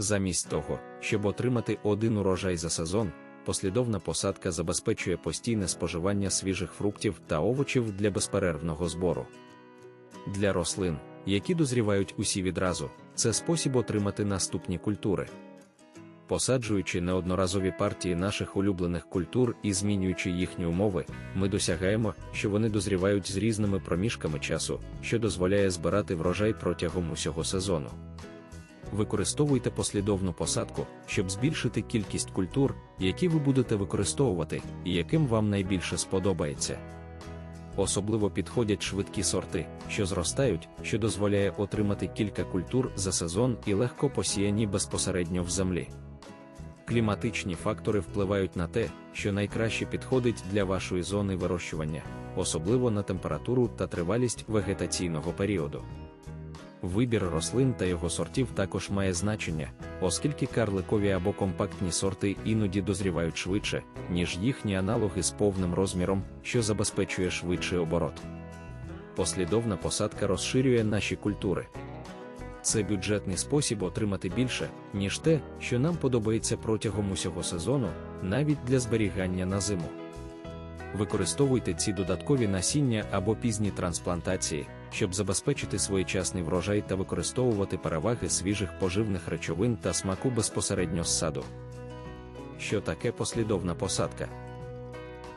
Замість того, щоб отримати один урожай за сезон, послідовна посадка забезпечує постійне споживання свіжих фруктів та овочів для безперервного збору. Для рослин, які дозрівають усі відразу, це спосіб отримати наступні культури. Посаджуючи неодноразові партії наших улюблених культур і змінюючи їхні умови, ми досягаємо, що вони дозрівають з різними проміжками часу, що дозволяє збирати врожай протягом усього сезону. Використовуйте послідовну посадку, щоб збільшити кількість культур, які ви будете використовувати, і яким вам найбільше сподобається. Особливо підходять швидкі сорти, що зростають, що дозволяє отримати кілька культур за сезон і легко посіяні безпосередньо в землі. Кліматичні фактори впливають на те, що найкраще підходить для вашої зони вирощування, особливо на температуру та тривалість вегетаційного періоду. Вибір рослин та його сортів також має значення, оскільки карликові або компактні сорти іноді дозрівають швидше, ніж їхні аналоги з повним розміром, що забезпечує швидший оборот. Послідовна посадка розширює наші культури. Це бюджетний спосіб отримати більше, ніж те, що нам подобається протягом усього сезону, навіть для зберігання на зиму. Використовуйте ці додаткові насіння або пізні трансплантації, щоб забезпечити своєчасний врожай та використовувати переваги свіжих поживних речовин та смаку безпосередньо з саду. Що таке послідовна посадка?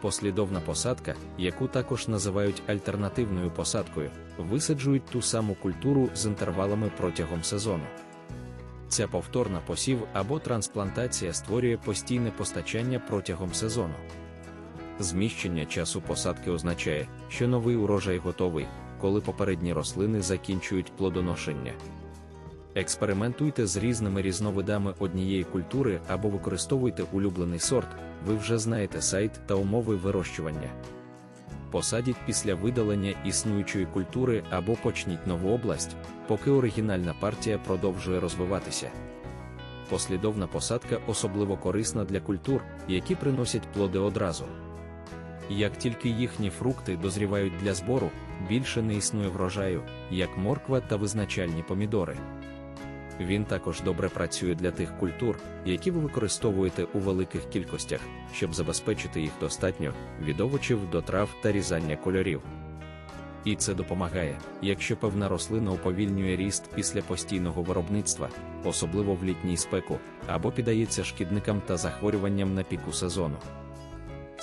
Послідовна посадка, яку також називають альтернативною посадкою, висаджують ту саму культуру з інтервалами протягом сезону. Ця повторна посів або трансплантація створює постійне постачання протягом сезону. Зміщення часу посадки означає, що новий урожай готовий, коли попередні рослини закінчують плодоношення. Експериментуйте з різними різновидами однієї культури або використовуйте улюблений сорт, ви вже знаєте сайт та умови вирощування. Посадіть після видалення існуючої культури або почніть нову область, поки оригінальна партія продовжує розвиватися. Послідовна посадка особливо корисна для культур, які приносять плоди одразу. Як тільки їхні фрукти дозрівають для збору, більше не існує врожаю, як морква та визначальні помідори. Він також добре працює для тих культур, які ви використовуєте у великих кількостях, щоб забезпечити їх достатньо від овочів до трав та різання кольорів. І це допомагає, якщо певна рослина уповільнює ріст після постійного виробництва, особливо в літній спеку, або піддається шкідникам та захворюванням на піку сезону.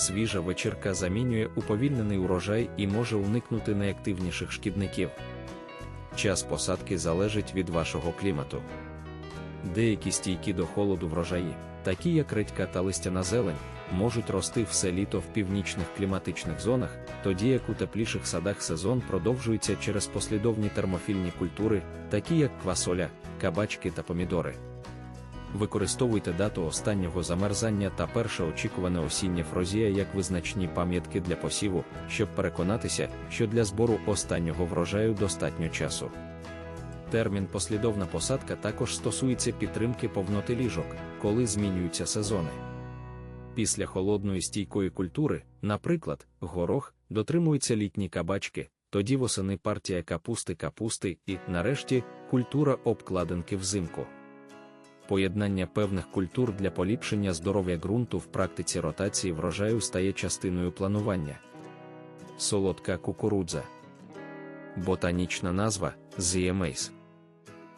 Свіжа вечірка замінює уповільнений урожай і може уникнути найактивніших шкідників. Час посадки залежить від вашого клімату. Деякі стійкі до холоду врожаї, такі як редька та листяна зелень, можуть рости все літо в північних кліматичних зонах, тоді як у тепліших садах сезон продовжується через послідовні термофільні культури, такі як квасоля, кабачки та помідори. Використовуйте дату останнього замерзання та перше очікуване осіннє фрозія як визначні пам'ятки для посіву, щоб переконатися, що для збору останнього врожаю достатньо часу. Термін послідовна посадка також стосується підтримки повноти ліжок, коли змінюються сезони. Після холодної стійкої культури, наприклад, горох, дотримуються літні кабачки, тоді восени партія капусти капусти і, нарешті, культура обкладинки взимку поєднання певних культур для поліпшення здоров'я ґрунту в практиці ротації врожаю стає частиною планування. Солодка кукурудза. Ботанічна назва ZMAs.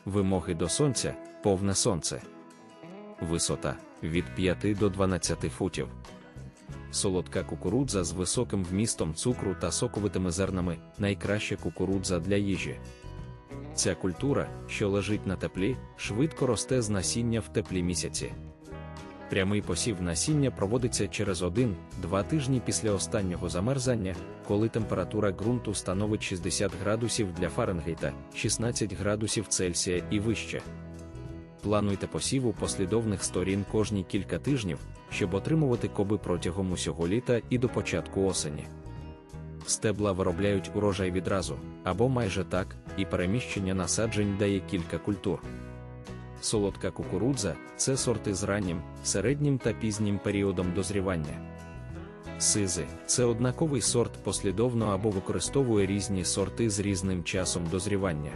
Вимоги до сонця повне сонце. Висота від 5 до 12 футів. Солодка кукурудза з високим вмістом цукру та соковитими зернами найкраща кукурудза для їжі. Ця культура, що лежить на теплі, швидко росте з насіння в теплі місяці. Прямий посів насіння проводиться через 1-2 тижні після останнього замерзання, коли температура ґрунту становить 60 градусів для Фаренгейта, 16 градусів Цельсія і вище. Плануйте посіву послідовних сторін кожні кілька тижнів, щоб отримувати коби протягом усього літа і до початку осені стебла виробляють урожай відразу, або майже так, і переміщення насаджень дає кілька культур. Солодка кукурудза це сорти з раннім, середнім та пізнім періодом дозрівання. Сизи це однаковий сорт послідовно або використовує різні сорти з різним часом дозрівання.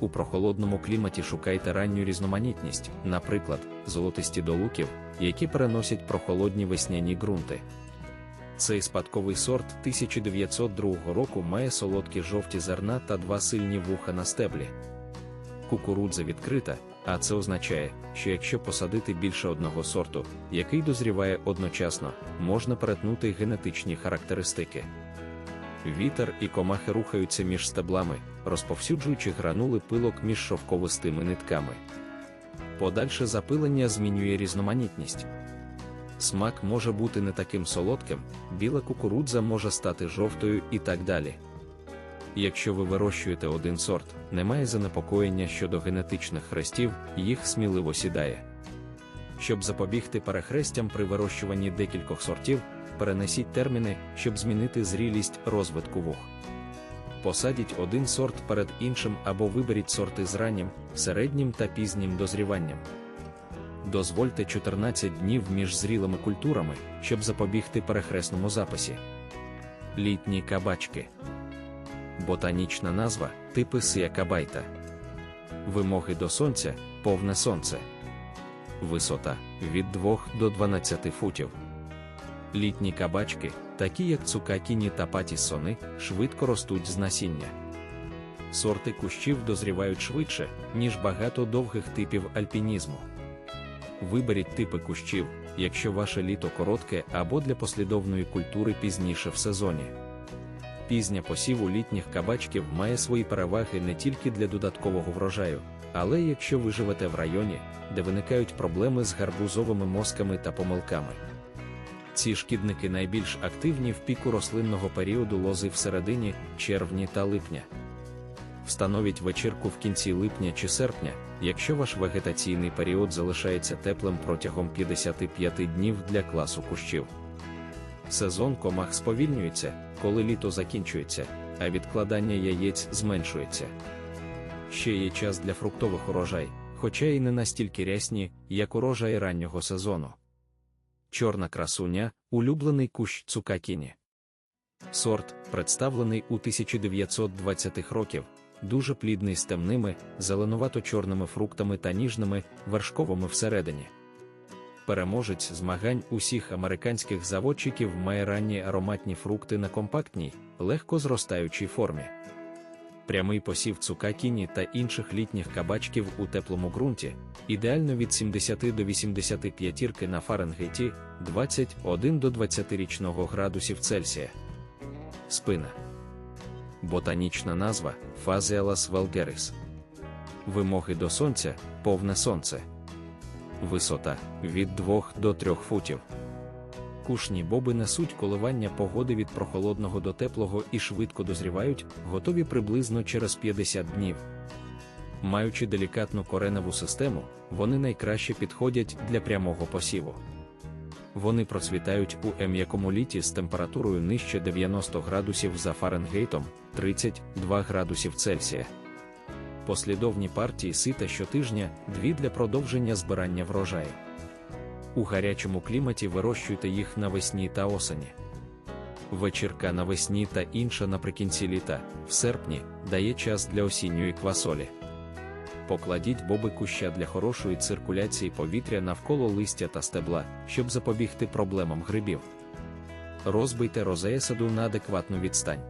У прохолодному кліматі шукайте ранню різноманітність, наприклад, золотисті долуків, які переносять прохолодні весняні ґрунти. Цей спадковий сорт 1902 року має солодкі жовті зерна та два сильні вуха на стеблі. Кукурудза відкрита, а це означає, що якщо посадити більше одного сорту, який дозріває одночасно, можна перетнути генетичні характеристики. Вітер і комахи рухаються між стеблами, розповсюджуючи гранули пилок між шовковистими нитками. Подальше запилення змінює різноманітність. Смак може бути не таким солодким, біла кукурудза може стати жовтою і так далі. Якщо ви вирощуєте один сорт, немає занепокоєння щодо генетичних хрестів, їх сміливо сідає. Щоб запобігти перехрестям при вирощуванні декількох сортів, перенесіть терміни, щоб змінити зрілість розвитку вух. Посадіть один сорт перед іншим або виберіть сорти з раннім, середнім та пізнім дозріванням. Дозвольте 14 днів між зрілими культурами, щоб запобігти перехресному записі. Літні кабачки. Ботанічна назва типи сіакабайта. Вимоги до сонця повне сонце. Висота від 2 до 12 футів. Літні кабачки, такі як цукакіні та патіссони, швидко ростуть з насіння. Сорти кущів дозрівають швидше, ніж багато довгих типів альпінізму. Виберіть типи кущів, якщо ваше літо коротке або для послідовної культури пізніше в сезоні. Пізня посіву літніх кабачків має свої переваги не тільки для додаткового врожаю, але якщо ви живете в районі, де виникають проблеми з гарбузовими мозками та помилками. Ці шкідники найбільш активні в піку рослинного періоду лози в середині, червні та липня. Встановіть вечірку в кінці липня чи серпня, якщо ваш вегетаційний період залишається теплим протягом 55 днів для класу кущів. Сезон комах сповільнюється, коли літо закінчується, а відкладання яєць зменшується. Ще є час для фруктових урожай, хоча й не настільки рясні, як урожай раннього сезону. Чорна красуня улюблений кущ цукакіні. Сорт, представлений у 1920-х років, дуже плідний з темними, зеленувато-чорними фруктами та ніжними, вершковими всередині. Переможець змагань усіх американських заводчиків має ранні ароматні фрукти на компактній, легко зростаючій формі. Прямий посів цукакіні та інших літніх кабачків у теплому ґрунті, ідеально від 70 до 85 на Фаренгейті 21 до 20 річного градусів Цельсія. Спина. Ботанічна назва Фазіалас велгерис. Вимоги до сонця повне сонце. Висота від 2 до 3 футів. Кушні боби несуть коливання погоди від прохолодного до теплого і швидко дозрівають, готові приблизно через 50 днів. Маючи делікатну кореневу систему, вони найкраще підходять для прямого посіву. Вони процвітають у м'якому літі з температурою нижче 90 градусів за Фаренгейтом 32 градусів Цельсія. Послідовні партії сита щотижня, дві для продовження збирання врожаю. У гарячому кліматі вирощуйте їх навесні та осені. Вечірка навесні та інша наприкінці літа, в серпні, дає час для осінньої квасолі. Покладіть боби куща для хорошої циркуляції повітря навколо листя та стебла, щоб запобігти проблемам грибів. Розбийте розеясаду на адекватну відстань.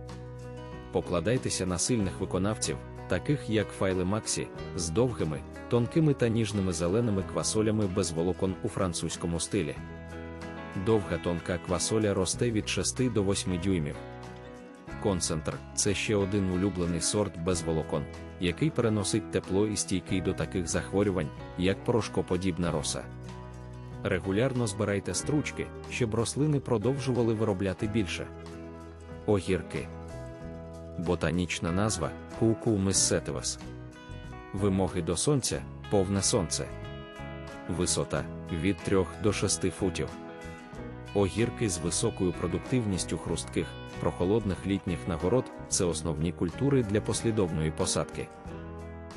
Покладайтеся на сильних виконавців, таких як файли Максі, з довгими, тонкими та ніжними зеленими квасолями без волокон у французькому стилі. Довга тонка квасоля росте від 6 до 8 дюймів. Концентр це ще один улюблений сорт без волокон, який переносить тепло і стійкий до таких захворювань, як порошкоподібна роса. Регулярно збирайте стручки, щоб рослини продовжували виробляти більше. Огірки. Ботанічна назва Кукумиссетивес. Вимоги до сонця повне сонце. Висота від 3 до 6 футів. Огірки з високою продуктивністю хрустких, прохолодних літніх нагород це основні культури для послідовної посадки.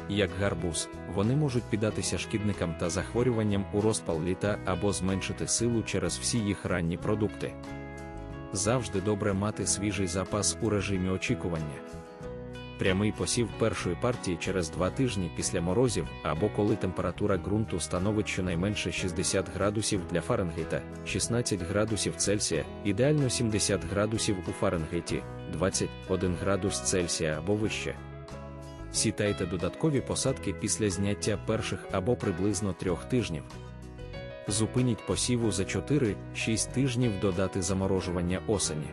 Як гарбуз, вони можуть піддатися шкідникам та захворюванням у розпал літа або зменшити силу через всі їх ранні продукти. Завжди добре мати свіжий запас у режимі очікування. Прямий посів першої партії через два тижні після морозів або коли температура ґрунту становить щонайменше 60 градусів для Фаренгейта, 16 градусів Цельсія, ідеально 70 градусів у Фаренгейті, 21 градус Цельсія або вище. Сітайте додаткові посадки після зняття перших або приблизно трьох тижнів. Зупиніть посіву за 4-6 тижнів до дати заморожування осені.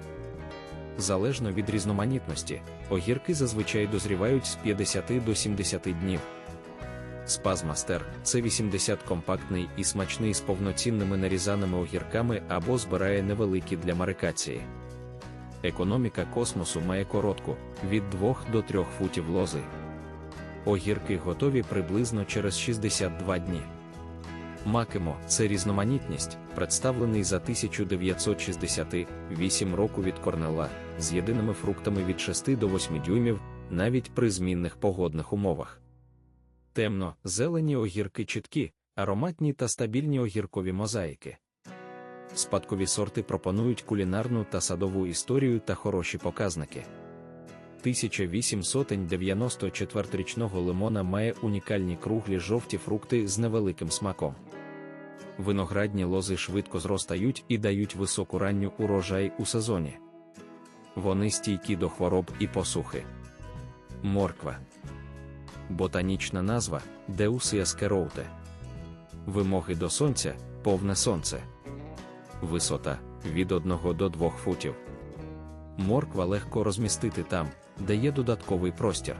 Залежно від різноманітності, огірки зазвичай дозрівають з 50 до 70 днів. Спазмастер це 80 компактний і смачний з повноцінними нарізаними огірками або збирає невеликі для марикації. Економіка космосу має коротку від 2 до 3 футів лози. Огірки готові приблизно через 62 дні. Макемо це різноманітність, представлений за 1968 року від Корнела, з єдиними фруктами від 6 до 8 дюймів, навіть при змінних погодних умовах. Темно, зелені огірки чіткі, ароматні та стабільні огіркові мозаїки. Спадкові сорти пропонують кулінарну та садову історію та хороші показники. 1894-річного лимона має унікальні круглі жовті фрукти з невеликим смаком. Виноградні лози швидко зростають і дають високу ранню урожай у сезоні. Вони стійкі до хвороб і посухи. Морква. Ботанічна назва Deus яскероуте. Вимоги до сонця повне сонце. Висота від 1 до 2 футів. Морква легко розмістити там, де є додатковий простір.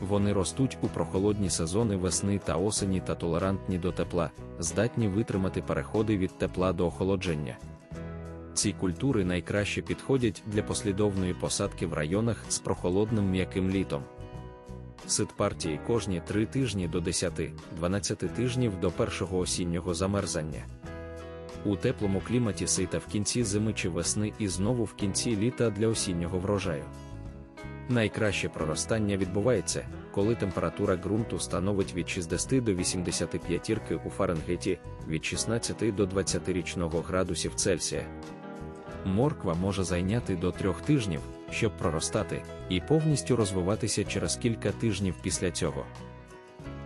Вони ростуть у прохолодні сезони весни та осені та толерантні до тепла, здатні витримати переходи від тепла до охолодження. Ці культури найкраще підходять для послідовної посадки в районах з прохолодним м'яким літом. Сит партії кожні 3 тижні до 10-12 тижнів до першого осіннього замерзання. У теплому кліматі сита в кінці зими чи весни і знову в кінці літа для осіннього врожаю. Найкраще проростання відбувається, коли температура ґрунту становить від 60 до 85 у Фаренгейті, від 16 до 20 річного градусів Цельсія. Морква може зайняти до трьох тижнів, щоб проростати, і повністю розвиватися через кілька тижнів після цього.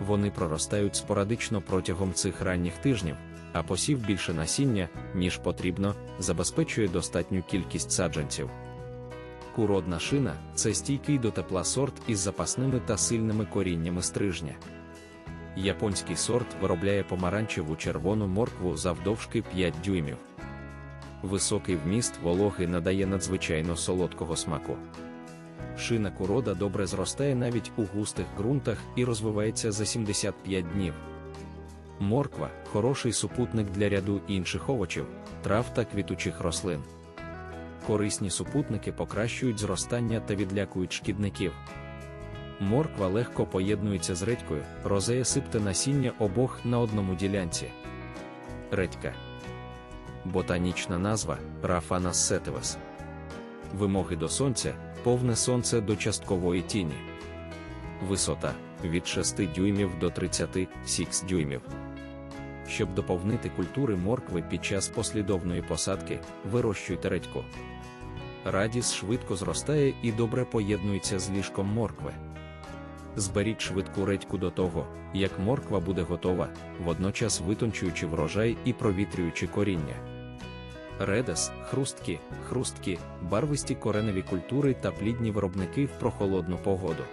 Вони проростають спорадично протягом цих ранніх тижнів, а посів більше насіння, ніж потрібно, забезпечує достатню кількість саджанців. Куродна шина це стійкий до тепла сорт із запасними та сильними коріннями стрижня. Японський сорт виробляє помаранчеву червону моркву завдовжки 5 дюймів. Високий вміст вологи надає надзвичайно солодкого смаку. Шина курода добре зростає навіть у густих ґрунтах і розвивається за 75 днів. Морква хороший супутник для ряду інших овочів, трав та квітучих рослин. Корисні супутники покращують зростання та відлякують шкідників. Морква легко поєднується з редькою, розея сипте насіння обох на одному ділянці. Редька. Ботанічна назва Рафанас сетивес. Вимоги до сонця повне сонце до часткової тіні. Висота від 6 дюймів до 36 дюймів. Щоб доповнити культури моркви під час послідовної посадки, вирощуйте редьку. Радіс швидко зростає і добре поєднується з ліжком моркви. Зберіть швидку редьку до того, як морква буде готова, водночас витончуючи врожай і провітрюючи коріння. Редес, хрустки, хрустки, барвисті кореневі культури та плідні виробники в прохолодну погоду.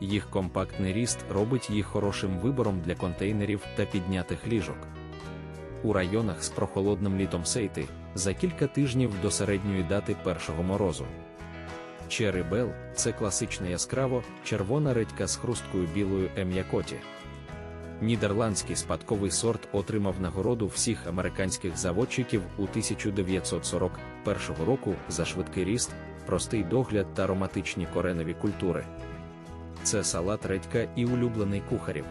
Їх компактний ріст робить їх хорошим вибором для контейнерів та піднятих ліжок. У районах з прохолодним літом сейти за кілька тижнів до середньої дати першого морозу. Черри Бел це класична яскраво червона редька з хрусткою білою ем'якоті. Нідерландський спадковий сорт отримав нагороду всіх американських заводчиків у 1941 року за швидкий ріст, простий догляд та ароматичні коренові культури. Це салат редька і улюблений кухарів.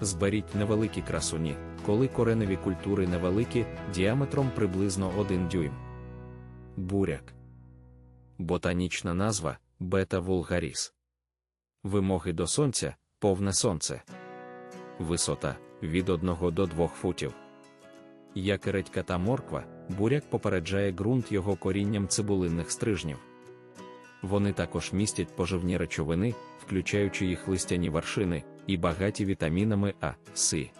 Зберіть невеликі красуні, коли кореневі культури невеликі, діаметром приблизно 1 дюйм. Буряк. Ботанічна назва бета вулгаріс. Вимоги до сонця повне сонце. Висота від 1 до 2 футів. Як і редька та морква, буряк попереджає ґрунт його корінням цибулинних стрижнів. Вони також містять поживні речовини, включаючи їх листяні вершини, і багаті вітамінами А, С.